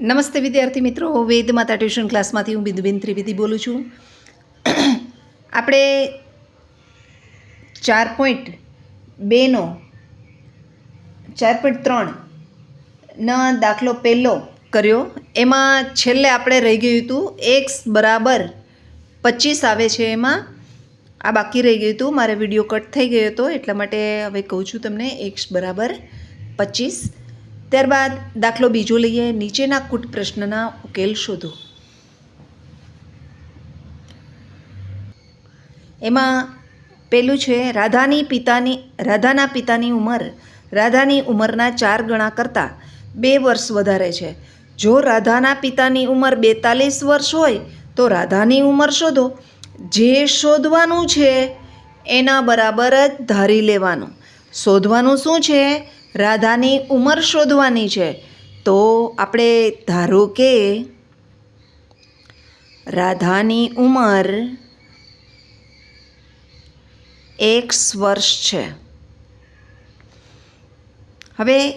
નમસ્તે વિદ્યાર્થી મિત્રો, વેદ માતા ટ્યુશન ક્લાસમાંથી હું બિંદુબેન ત્રિવેદી બોલું છું. આપણે ચાર પોઈન્ટ બેનો, ચાર પોઈન્ટ ત્રણનો દાખલો પહેલો કર્યો. એમાં છેલ્લે આપણે રહી ગયું હતું એક્સ બરાબર પચીસ આવે છે એમાં. આ બાકી રહી ગયું હતું. મારે વીડિયો કટ થઈ ગયો હતો, એટલા માટે હવે કહું છું તમને એક્સ બરાબર પચીસ. ત્યારબાદ દાખલો બીજો લઈએ. નીચેના કૂટ પ્રશ્નના ઉકેલ શોધો. એમાં પેલું છે, રાધાની પિતાની, રાધાના પિતાની ઉંમર, રાધાની ઉંમરના ચાર ગણા કરતાં બે વર્ષ વધારે છે. જો રાધાના પિતાની ઉંમર બેતાલીસ વર્ષ હોય, તો રાધાની ઉંમર શોધો. જે શોધવાનું છે, એના બરાબર જ ધારી લેવાનું. શોધવાનું શું છે? રાધાની ઉંમર શોધવાની છે. તો આપણે ધારો કે રાધાની ઉંમર એક્સ વર્ષ છે. હવે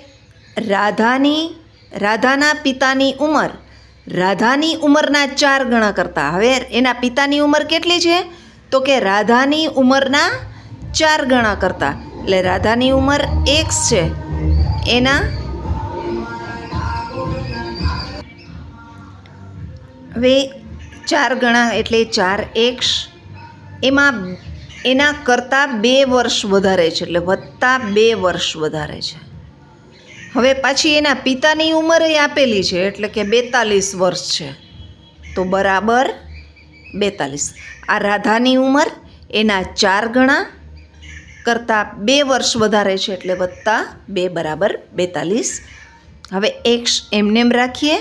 રાધાની, રાધાના પિતાની ઉંમર, રાધાની ઉંમરના ચાર ગણા કરતાં. હવે એના પિતાની ઉંમર કેટલી છે? તો કે રાધાની ઉંમરના ચાર ગણા કરતાં. એટલે રાધાની ઉંમર એક્સ છે. એના હવે ચાર ગણા એટલે ચાર એક્સ. એમાં એના કરતાં બે વર્ષ વધારે છે, એટલે વત્તા બે વર્ષ વધારે છે. હવે પાછી એના પિતાની ઉંમર આપેલી છે, એટલે કે બેતાલીસ વર્ષ છે. તો બરાબર બેતાલીસ. આ રાધાની ઉંમર એના ચાર ગણા કરતાં બે વર્ષ વધારે છે એટલે વત્તા બે બરાબર બેતાલીસ. હવે એક્સ એમનેમ રાખીએ.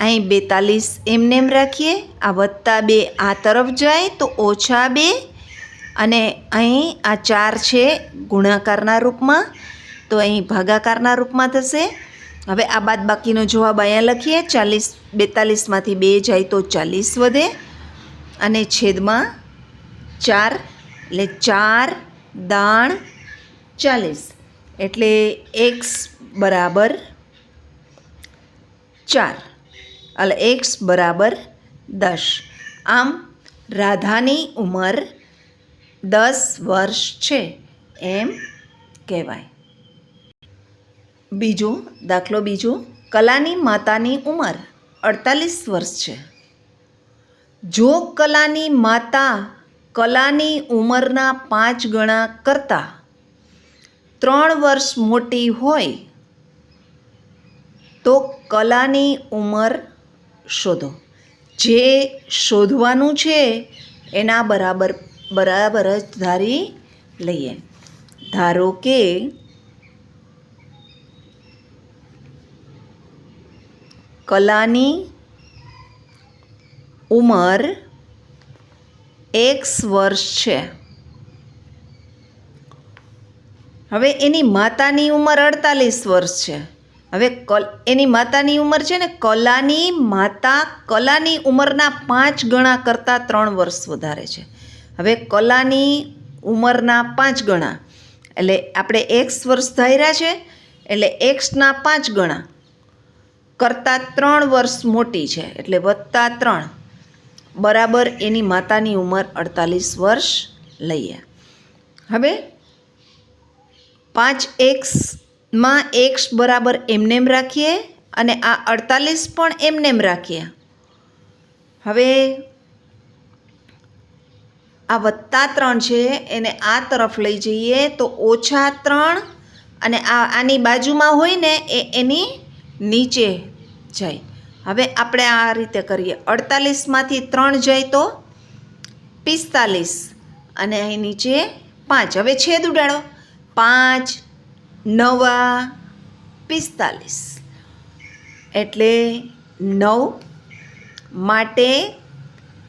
અહીં બેતાલીસ એમનેમ રાખીએ. આ વત્તા બે આ તરફ જાય તો ઓછા બે. અને અહીં આ ચાર છે ગુણાકારના રૂપમાં. તો અહીં ભાગાકારના રૂપમાં થશે. હવે આ બાદ બાકીનો જવાબ અહીંયા લખીએ. ચાલીસ બેતાલીસમાંથી બે જાય તો ચાલીસ વધે. અને છેદમાં ચાર. એટલે ચાર દાણ ચાલીસ. એટલે એક્સ બરાબર ચાર. એટલે એક્સ બરાબર દસ. આમ રાધાની ઉંમર દસ વર્ષ છે એમ કહેવાય. બીજું, દાખલો બીજો. કલાની માતાની ઉંમર અડતાલીસ વર્ષ છે. જો કલાની માતા કલાની ઉંમરના પાંચ ગણા કરતાં ત્રણ વર્ષ મોટી હોય તો કલાની ઉંમર શોધો. જે શોધવાનું છે એના બરાબર બરાબર જ ધારી લઈએ. ધારો કે કલાની ઉંમર એક્સ વર્ષ છે. હવે એની માતાની ઉંમર અડતાલીસ વર્ષ છે. હવે કલ, એની માતાની ઉંમર છે ને, કલાની માતા કલાની ઉંમરના પાંચ ગણા કરતાં ત્રણ વર્ષ વધારે છે. હવે કલાની ઉંમરના પાંચ ગણા, એટલે આપણે એક્સ વર્ષ ધાર્યા છે, એટલે એક્સના પાંચ ગણા કરતાં ત્રણ વર્ષ મોટી છે, એટલે વત્તા ત્રણ. બરાબર એની માતાની ઉંમર અડતાલીસ વર્ષ લઈએ. હવે પાંચ એક્સમાં એક્સ બરાબર એમનેમ રાખીએ અને આ અડતાલીસ પણ એમનેમ રાખીએ. હવે આ વત્તા ત્રણ છે, એને આ તરફ લઈ જઈએ તો ઓછા ત્રણ અને આ આની બાજુમાં હોય ને એ એની નીચે જાય. હવે આપણે આ રીતે કરીએ. અડતાલીસમાંથી ત્રણ જાય તો પિસ્તાલીસ અને અહીં નીચે પાંચ. હવે છેદ ઉડાડો. પાંચ, નવા, પિસ્તાલીસ. એટલે નવ માટે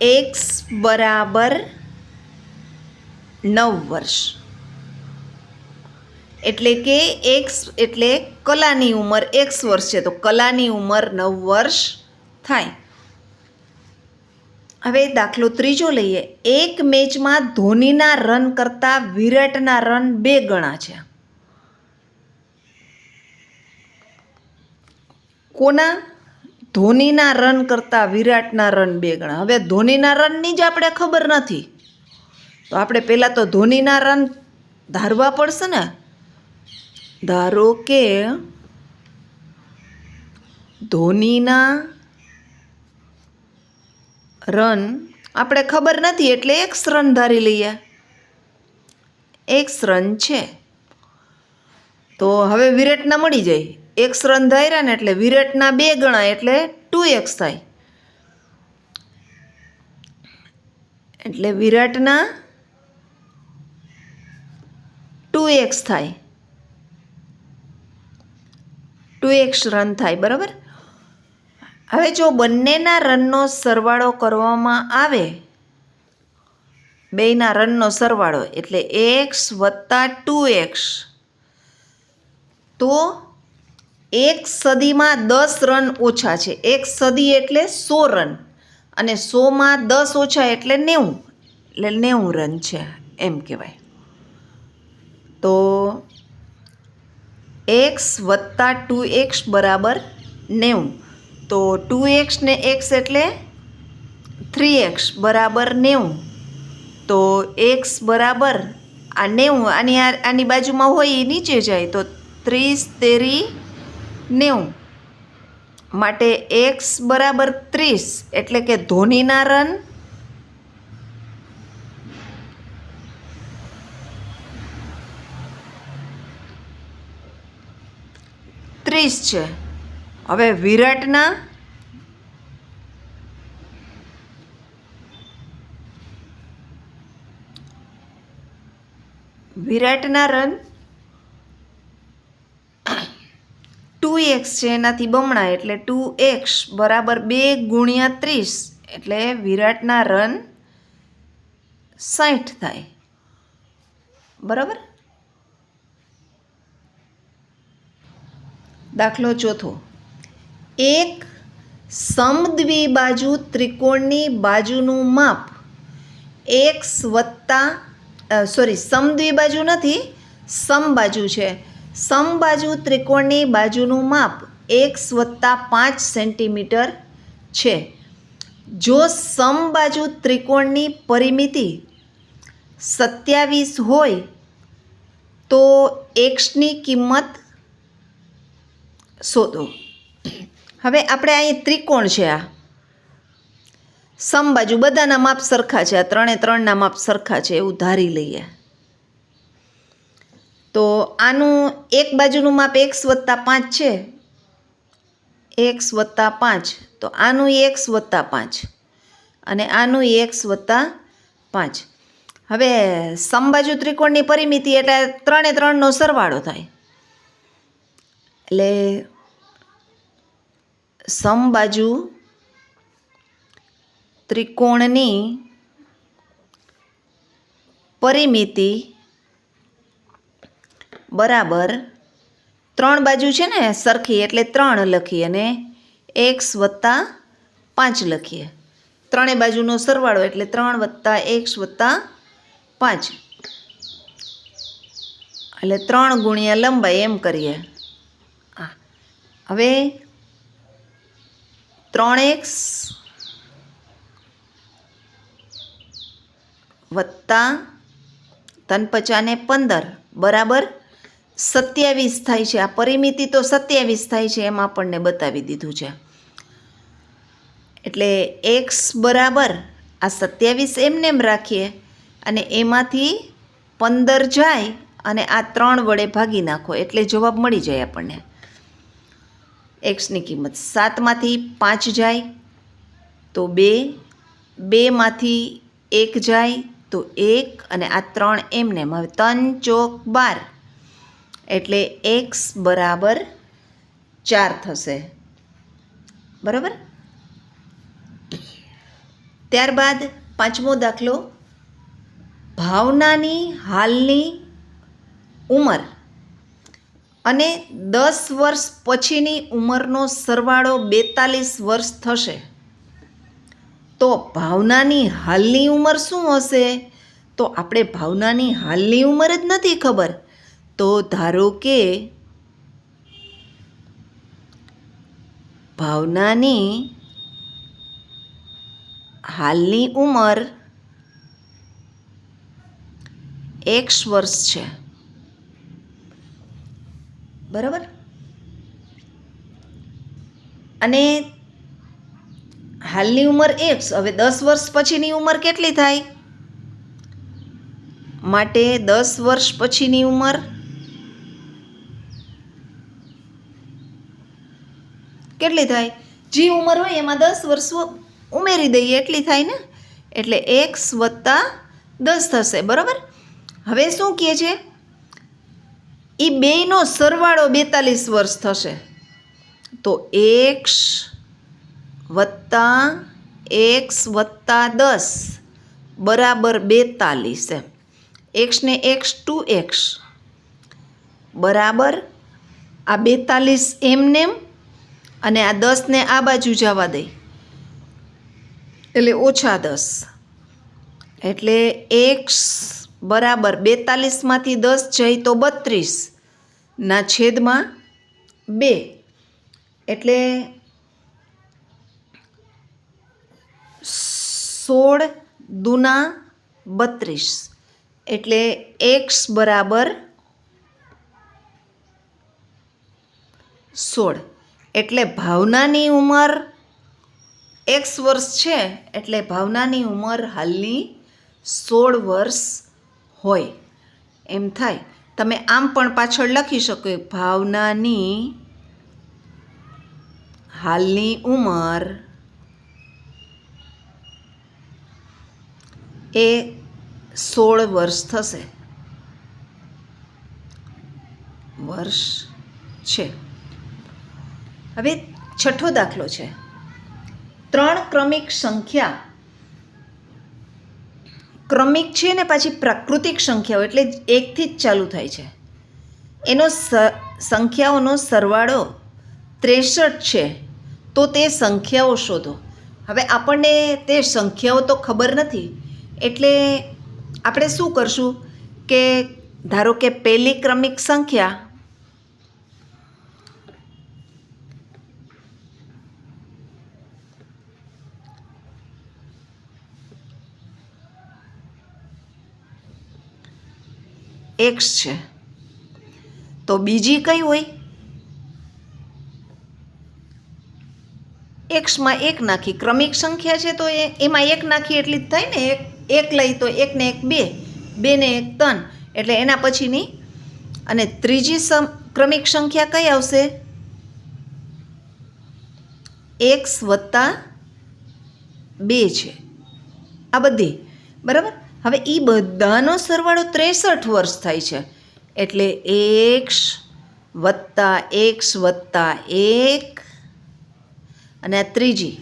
એક્સ બરાબર નવ વર્ષ. એટલે કે એક્સ એટલે કલાની ઉંમર એક્સ વર્ષ છે. તો કલાની ઉંમર નવ વર્ષ થાય. હવે દાખલો ત્રીજો લઈએ. એક મેચમાં ધોનીના રન કરતાં વિરાટના રન બે ગણા છે. કોના? ધોનીના રન કરતાં વિરાટના રન બે ગણા. હવે ધોનીના રનની જ આપણે ખબર નથી. તો આપણે પહેલાં તો ધોનીના રન ધારવા પડશે ને? ધારો કે ધોનીના રન આપણે ખબર નથી, એટલે એક્સ રન ધારી લઈએ. એક્સ રન છે. તો હવે વિરાટના મળી જાય. એક્સ રન ધાર્યા ને એટલે વિરાટના બે ગણા એટલે ટુ એક્સ થાય. એટલે વિરાટના ટુ એક્સ થાય. ટુ એક્સ રન થાય, બરાબર? હવે જો બંનેના રનનો સરવાળો કરવામાં આવે, બેયના રનનો સરવાળો, એટલે એક્સ વત્તા ટુ એક્સ તો એક સદીમાં દસ રન ઓછા છે. એક સદી એટલે સો રન અને સોમાં દસ ઓછા એટલે નેવું એટલે નેવું રન છે, એમ કહેવાય. તો એક્સ વત્તા ટુ એક્સ બરાબર નેવું. તો ટુ એક્સ ને એક્સ એટલે થ્રી એક્સ બરાબર નેવું. તો એક્સ બરાબર આ નેવું આની આની બાજુમાં હોય એ નીચે જાય તો ત્રીસ તેરી નેવું. માટે એક્સ બરાબર ત્રીસ એટલે કે ધોનીના રન ત્રીસ છે. હવે વિરાટના વિરાટના રન ટુ એક્સ છે, એનાથી બમણા, એટલે ટુ એક્સ બરાબર બે ગુણ્યા ત્રીસ, એટલે વિરાટના રન સાઠ થાય. બરાબર? દાખલો ચોથો. એક સમદ્વિબાજુ ત્રિકોણની બાજુનું માપ એક્સ વત્તા સોરી સમદ્વિબાજુ નથી સમબાજુ છે. સમબાજુ ત્રિકોણની બાજુનું માપ એક્સ વત્તા પાંચ સેન્ટીમીટર છે. જો સમબાજુ ત્રિકોણની પરિમિતિ સત્યાવીસ હોય, તો એક્સની કિંમત શોધો. હવે આપણે અહીં ત્રિકોણ છે આ. સમબાજુ બધાના માપ સરખા છે, આ ત્રણે ત્રણના માપ સરખા છે, એવું ધારી લઈએ. તો આનું એક બાજુનું માપ એક્સ વત્તા પાંચ છે. એક્સ વત્તા પાંચ. તો આનું એક્સ વત્તા પાંચ. અને આનું એક્સ વત્તા પાંચ. હવે સમબાજુ ત્રિકોણની પરિમિતિ એટલે ત્રણે ત્રણનો સરવાળો થાય. એટલે સમબાજુ ત્રિકોણની પરિમિતિ બરાબર ત્રણ બાજુ છે ને સરખી, એટલે ત્રણ લખીએ અને એક્સ વત્તા પાંચ લખીએ. ત્રણેય બાજુનો સરવાળો એટલે ત્રણ વત્તા એક્સ વત્તા પાંચ. એટલે ત્રણ ગુણ્યા લંબાઈ એમ કરીએ. હવે ત્રણ એક્સ વત્તા તન પચાને પંદર, બરાબર? સત્યાવીસ થાય છે. આ પરિમિતિ તો સત્યાવીસ થાય છે, એમ આપણને બતાવી દીધું છે. એટલે એક્સ બરાબર, આ સત્યાવીસ એમને એમ રાખીએ. અને એમાંથી પંદર જાય અને આ ત્રણ વડે ભાગી નાખો. એટલે જવાબ મળી જાય આપણને. એક્સની કિંમત સાતમાંથી પાંચ જાય, તો બે બેમાંથી એક જાય, તો એક અને આ ત્રણ એમને એમ. હવે ત્રણ ચોક બાર, એટલે એક્સ બરાબર ચાર થશે. બરાબર? ત્યારબાદ પાંચમો દાખલો, ભાવનાની હાલની ઉંમર. અને દસ વર્ષ પછીની ઉંમરનો સરવાળો બેતાલીસ વર્ષ થશે. તો ભાવનાની હાલની ઉંમર શું હશે? તો આપણે ભાવનાની હાલની ઉંમર જ નથી ખબર. તો ધારો કે ભાવનાની હાલની ઉંમર એક્સ વર્ષ છે. બરાબર? અને હાલની ઉંમર એક્સ હવે દસ વર્ષ પછીની ઉંમર કેટલી થાય? માટે દસ વર્ષ પછીની ઉંમર કેટલી થાય? જે ઉંમર હોય એમાં દસ વર્ષ ઉમેરી દઈએ, એટલી થાય ને? એટલે એક્સ વત્તા દસ થશે, બરાબર? હવે શું કહે છે? એ બેયનો સરવાળો બેતાલીસ વર્ષ થશે. તો એક્સ વત્તા એક્સ વત્તા દસ બરાબર બેતાલીસ એમ. એક્સને એક્સ ટુ એક્સ. બરાબર? આ બેતાલીસ એમનેમ અને આ દસને આ બાજુ જવા દઈ એટલે ઓછા દસ. એટલે એક્સ બરાબર બેતાલીસમાંથી દસ જાય તો બત્રીસના છેદમાં બે. એટલે સોળ દુના બત્રીસ. એટલે એક્સ બરાબર સોળ. એટલે ભાવનાની ઉંમર એક્સ વર્ષ છે, એટલે ભાવનાની ઉંમર હાલની સોળ વર્ષ હોય. એમ થાય. તમે આમ પણ પાછળ લખી શકો ભાવનાની હાલની ઉંમર એ સોળ વર્ષ થશે. વર્ષ છે. હવે છઠ્ઠો દાખલો છે. ત્રણ ક્રમિક સંખ્યા ક્રમિક છે ને પાછી પ્રાકૃતિક સંખ્યાઓ એટલે એકથી જ ચાલુ થાય છે. એનો સંખ્યાઓનો સરવાળો ત્રેસઠ છે, તો તે સંખ્યાઓ શોધો. હવે આપણને તે સંખ્યાઓ તો ખબર નથી, એટલે આપણે શું કરશું કે ધારો કે પહેલી ક્રમિક સંખ્યા એક્સ છે. તો બીજી કઈ હોય? એક્સમાં એક નાખી. ક્રમિક સંખ્યા છે તો એ, એમાં એક નાખી એટલી જ થાય ને એક એક લઈ તો એકને એક બે બેને એક ત્રણ. એટલે એના પછીની, અને ત્રીજી સમ, ક્રમિક સંખ્યા કઈ આવશે? એક્સ વત્તા બે છે. આ બધી. બરાબર? હવે એ બધાનો સરવાળો ત્રેસઠ વર્ષ થાય છે. એટલે એક્સ વત્તા એક્સ વત્તા એક અને આ ત્રીજી.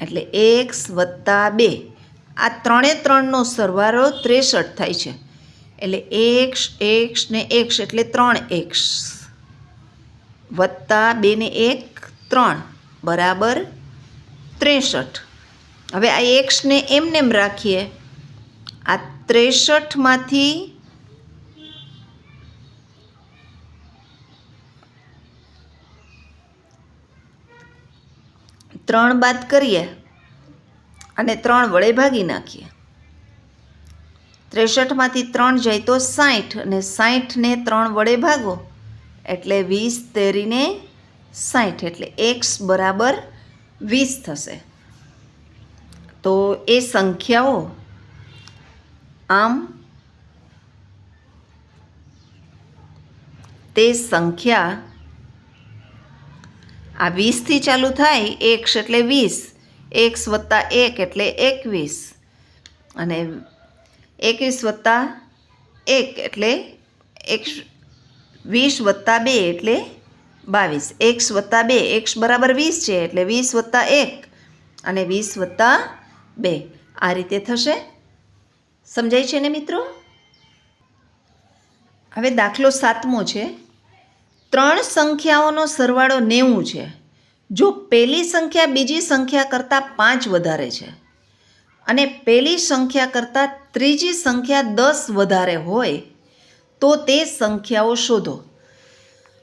એટલે એક્સ વત્તા બે. આ ત્રણે ત્રણનો સરવાળો ત્રેસઠ થાય છે. એટલે એક્સ એક્સ ને એક્સ એટલે ત્રણ એક્સ. વત્તા બે ને એક ત્રણ. બરાબર ત્રેસઠ. હવે આ એક્સને એમ રાખીએ. આ ત્રેસઠમાંથી ત્રણ બાદ કરીએ અને ત્રણ વડે ભાગી નાખીએ. ત્રેસઠમાંથી ત્રણ જાય તો સાઠ અને સાઠને ત્રણ વડે ભાગો એટલે વીસ તેરીને સાઠ એટલે એક્સ બરાબર વીસ થશે. તો એ સંખ્યાઓ આમ તે સંખ્યા આ વીસથી ચાલુ થાય એક્સ એટલે વીસ એક્સ વત્તા એક એટલે એકવીસ. અને એકવીસ વત્તા એક એટલે એક વીસ વત્તા બે એટલે બાવીસ. એક્સ વત્તા બે, એક્સ બરાબર વીસ છે એટલે વીસ વત્તા એક અને વીસ વત્તા બે. આ રીતે થશે. સમજાય છે ને મિત્રો? હવે દાખલો સાતમો છે. ત્રણ સંખ્યાઓનો સરવાળો નેવું છે. જો પહેલી સંખ્યા બીજી સંખ્યા કરતાં પાંચ વધારે છે અને પહેલી સંખ્યા કરતાં ત્રીજી સંખ્યા દસ વધારે હોય, તો તે સંખ્યાઓ શોધો.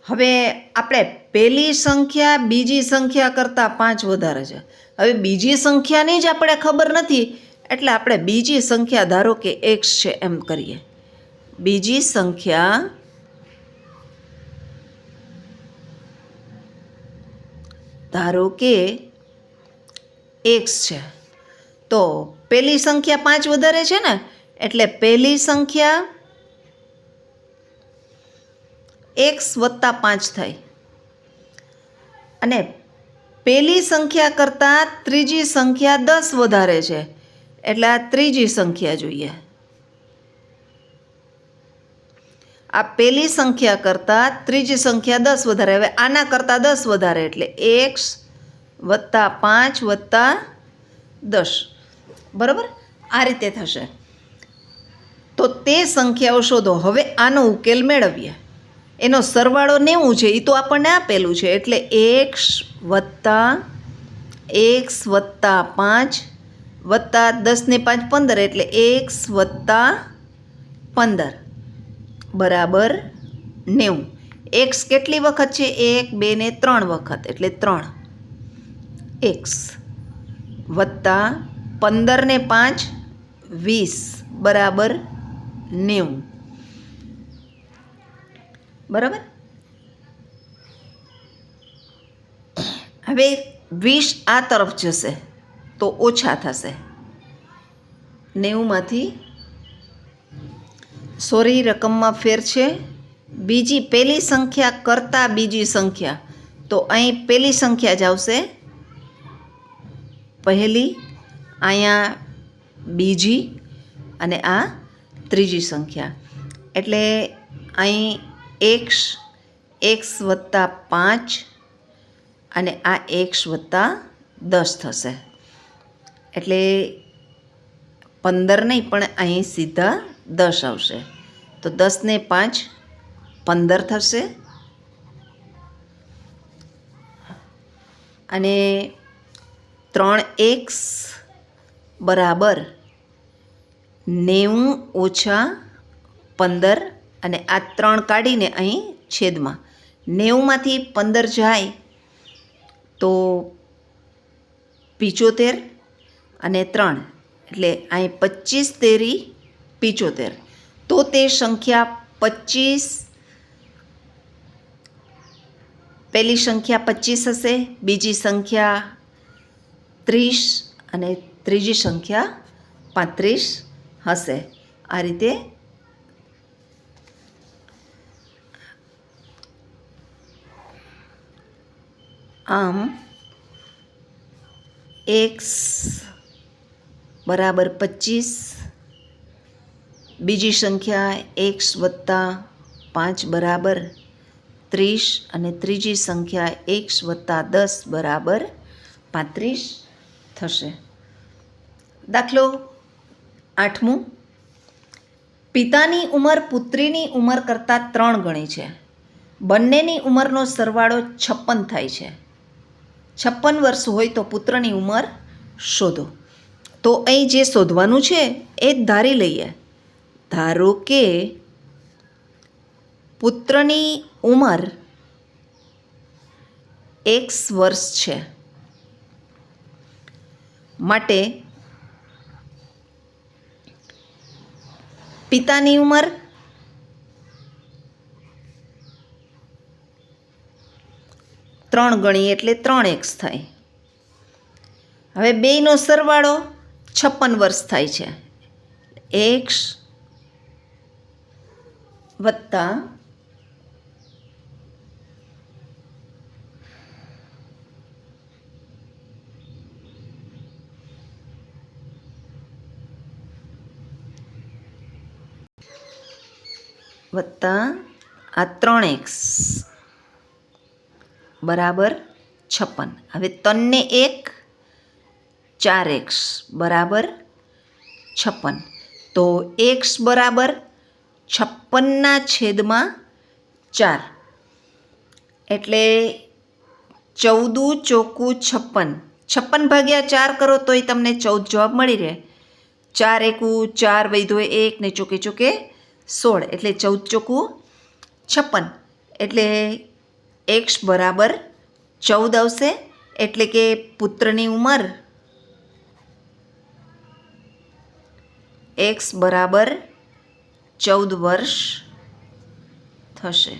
હવે આપણે પહેલી સંખ્યા બીજી સંખ્યા કરતાં પાંચ વધારે છે. હવે બીજી સંખ્યાની જ આપણે ખબર નથી એટલે આપણે બીજી સંખ્યા ધારો કે એક્સ છે એમ કરીએ. બીજી સંખ્યા ધારો કે એક્સ છે. તો પહેલી સંખ્યા પાંચ વધારે છે ને, એટલે પહેલી સંખ્યા એક્સ વત્તા પાંચ થાય. અને પહેલી સંખ્યા કરતાં ત્રીજી સંખ્યા દસ વધારે છે. એટલે આ ત્રીજી સંખ્યા જોઈએ. આ પહેલી સંખ્યા કરતાં ત્રીજી સંખ્યા દસ વધારે. હવે આના કરતાં દસ વધારે એટલે એક્સ વત્તા પાંચ વત્તા દસ. બરાબર? આ રીતે થશે. તો તે સંખ્યાઓ શોધો. હવે આનો ઉકેલ મેળવીએ. એનો સરવાળો નેવું છે એ તો આપણને આપેલું છે. એટલે એક્સ વત્તા એક્સ વત્તા પાંચ વત્તા દસને પાંચ પંદર એટલે એક્સ વત્તા પંદર. બરાબર નેવું. એક્સ કેટલી વખત છે? એક, બે ને ત્રણ વખત એટલે ત્રણ. એક્સ વત્તા પંદર ને પાંચ વીસ. બરાબર નેવું. બરાબર? હવે વીસ આ તરફ જશે. તો ઓછા થશે. નેવુંમાંથી સોરી રકમમાં ફેર છે. બીજી પહેલી સંખ્યા કરતાં બીજી સંખ્યા. તો અહીં પહેલી સંખ્યા જ આવશે. પહેલી, અહીંયા બીજી અને આ ત્રીજી સંખ્યા. એટલે અહીં એક્સ એક્સ વત્તા પાંચ અને આ એક્સ વત્તા દસ થશે. એટલે પંદર નહીં, પણ અહીં સીધા દસ આવશે. તો દસને પાંચ પંદર થશે. અને ત્રણ એક્સ બરાબર નેવું ઓછા પંદર, અને આ ત્રણ કાઢીને અહીં છેદમાં. નેવુંમાંથી પંદર જાય તો પિચોતેર અને ત્રણ, એટલે અહીં પચીસ તેરી પિચોતેર. તો તે સંખ્યા પચીસ પહેલી સંખ્યા પચીસ હશે, બીજી સંખ્યા ત્રીસ અને ત્રીજી સંખ્યા પાંત્રીસ હશે. આ રીતે આમ એક્સ બરાબર પચીસ. બીજી સંખ્યા એક્સ વત્તા પાંચ બરાબર ત્રીસ અને ત્રીજી સંખ્યા એક્સ વત્તા દસ બરાબર પાંત્રીસ થશે. દાખલો આઠમું. પિતાની ઉંમર પુત્રીની ઉંમર કરતાં ત્રણ ગણી છે. બંનેની ઉંમરનો સરવાળો છપ્પન થાય છે. છપ્પન વર્ષ હોય તો પુત્રની ઉંમર શોધો. તો અહીં જે શોધવાનું છે, એ જ ધારી લઈએ. ધારો કે પુત્રની ઉંમર એક્સ વર્ષ છે. માટે પિતાની ઉંમર ત્રણ ગણી એટલે ત્રણ એક્સ થાય. હવે બેયનો સરવાળો છપ્પન વર્ષ થાય છે. એક્સ વત્તા વત્તા આ ત્રણ એક્સ બરાબર છપ્પન. હવે તનને એક ચાર એક્સ બરાબર છપ્પન. તો એક્સ બરાબર છપ્પનના છેદમાં ચાર. એટલે ચૌદું ચોખ્ખું છપ્પન. છપ્પન ભાગ્યા ચાર કરો તોય તમને ચૌદ જવાબ મળી રહે. ચાર એકું ચાર વૈધો એક ને ચોકે ચોકે સોળ. એટલે ચૌદ ચોખ્ખું છપ્પન. એટલે એક્સ બરાબર ચૌદ આવશે. એટલે કે પુત્રની ઉંમર એક્સ બરાબર ચૌદ વર્ષ થશે.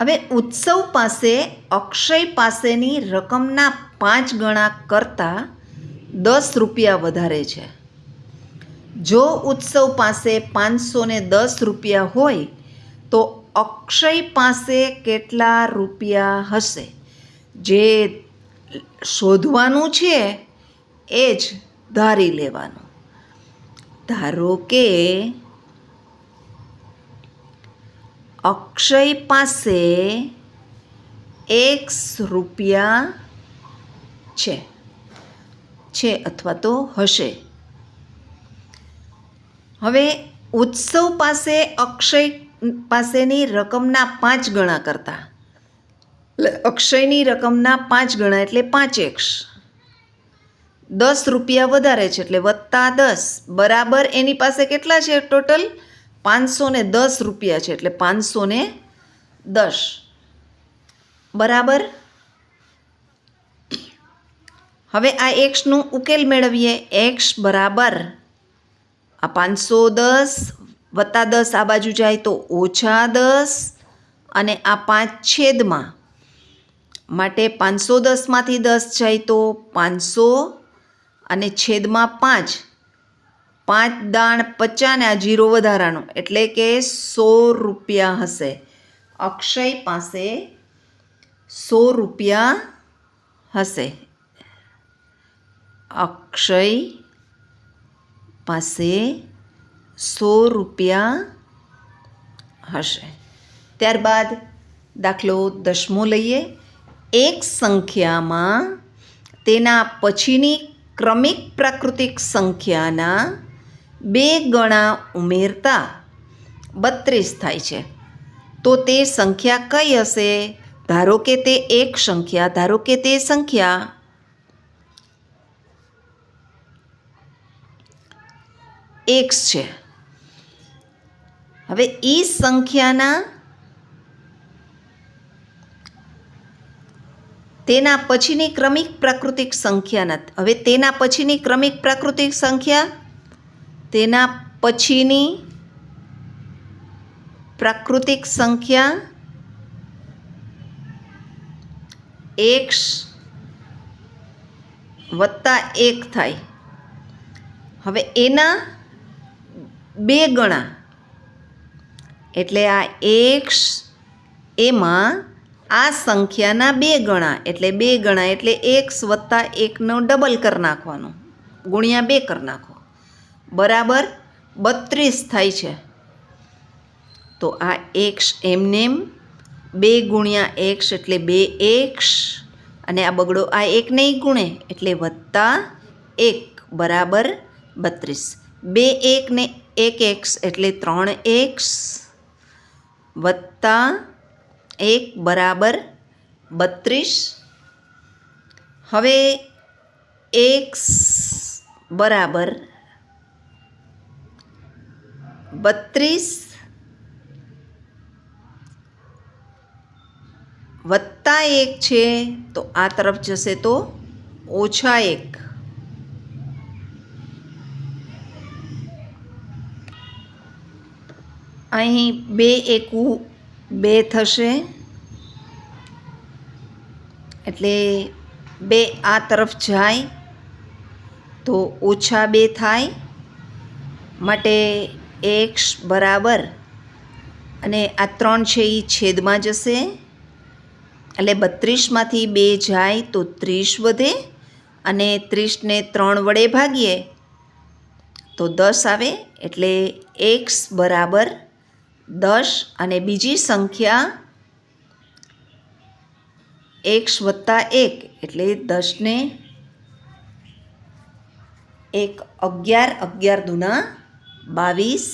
હવે ઉત્સવ પાસે, અક્ષય પાસેની રકમના પાંચ ગણા કરતાં દસ રૂપિયા વધારે છે. જો ઉત્સવ પાસે પાંચસો દસ રૂપિયા હોય, તો અક્ષય પાસે કેટલા રૂપિયા હશે? જે શોધવાનું છે, એ જ ધારી લેવાનું. ધારો કે અક્ષય પાસે એક્સ રૂપિયા છે. છે અથવા તો હશે. હવે ઉત્સવ પાસે અક્ષય પાસેની રકમના પાંચ ગણા કરતા. એટલે અક્ષયની રકમના પાંચ ગણા એટલે પાંચ એક્સ. દસ રૂપિયા વધારે છે એટલે વત્તા દસ. બરાબર એની પાસે કેટલા છે ટોટલ? પાંચસો ને દસ રૂપિયા છે એટલે પાંચસો ને દસ. બરાબર? હવે આ એક્સનું ઉકેલ મેળવીએ. એક્સ બરાબર. આ પાંચસો દસ વત્તા દસ આ બાજુ જાય તો ઓછા દસ અને આ પાંચ છેદમાં માટે પાંચસો દસમાંથી દસ જાય તો પાંચસો અને છેદમાં પાંચ. પાંચ દાણ પચાને આ જીરો વધારાનો, એટલે કે સો રૂપિયા હશે. અક્ષય પાસે સો રૂપિયા હશે. અક્ષય પાસે સો રૂપિયા હશે. ત્યારબાદ દાખલો દસમો લઈએ. એક સંખ્યામાં તેના પછીની ક્રમિક પ્રાકૃતિક સંખ્યાના બે ગણા ઉમેરતા બત્રીસ થાય છે. તો તે સંખ્યા કઈ હશે? ધારો કે તે એક સંખ્યા, ધારો કે તે સંખ્યા એક્સ છે. હવે એ સંખ્યાના તેના પછીની ક્રમિક પ્રાકૃતિક સંખ્યાના હવે તેના પછીની ક્રમિક પ્રાકૃતિક સંખ્યા, તેના પછીની પ્રાકૃતિક સંખ્યા એક્સ વત્તા એક થાય. હવે એના બે ગણા. એટલે આ એક્સ એમાં આ સંખ્યાના બે ગણા, એટલે બે ગણા, એટલે એક્સ વત્તા એકનો ડબલ કરી નાખવાનો. ગુણ્યા બે કરી નાખો. બરાબર બત્રીસ થાય છે. તો આ એક્સ એમનેમ બે ગુણ્યા એક્સ એટલે બે એક્સ અને આ બગડો આ એક નહીં ગુણે, એટલે વત્તા એક, બરાબર બત્રીસ. બે એક ને એક એક્સ એટલે ત્રણ એક્સ વત્તા એક બરાબર બત્રીસ. હવે એક્સ બરાબર બત્રીસ. વત્તા એક છે તો આ તરફ જશે તો ઓછા એક. અહીં બે એકું બે થશે. એટલે બે આ તરફ જાય તો ઓછા બે થાય. માટે એક્સ બરાબર અને આ ત્રણ છે એ છેદમાં જશે. એટલે બત્રીસમાંથી બે જાય તો ત્રીસ વધે અને ત્રીસને ત્રણ વડે ભાગીએ. તો દસ આવે એટલે એક્સ બરાબર દસ અને બીજી સંખ્યા એક્સ વત્તા એક, એટલે દસને એક અગિયાર અગિયાર દુના બાવીસ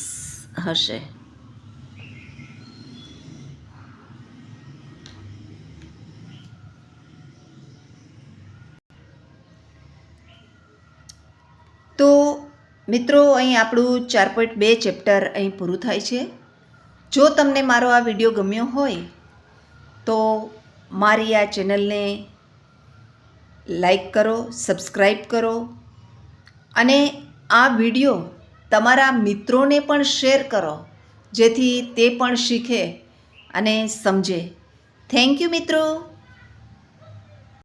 હશે. તો મિત્રો, અહીં આપણું ચાર પોઈન્ટ બે ચેપ્ટર અહીં પૂરું થાય છે. જો તમને મારો આ વીડિયો ગમ્યો હોય, તો મારી આ ચેનલને લાઈક કરો સબસ્ક્રાઈબ કરો અને આ વીડિયો તમારા મિત્રોને પણ શેર કરો, જેથી તે પણ શીખે અને સમજે. થેન્ક યુ મિત્રો.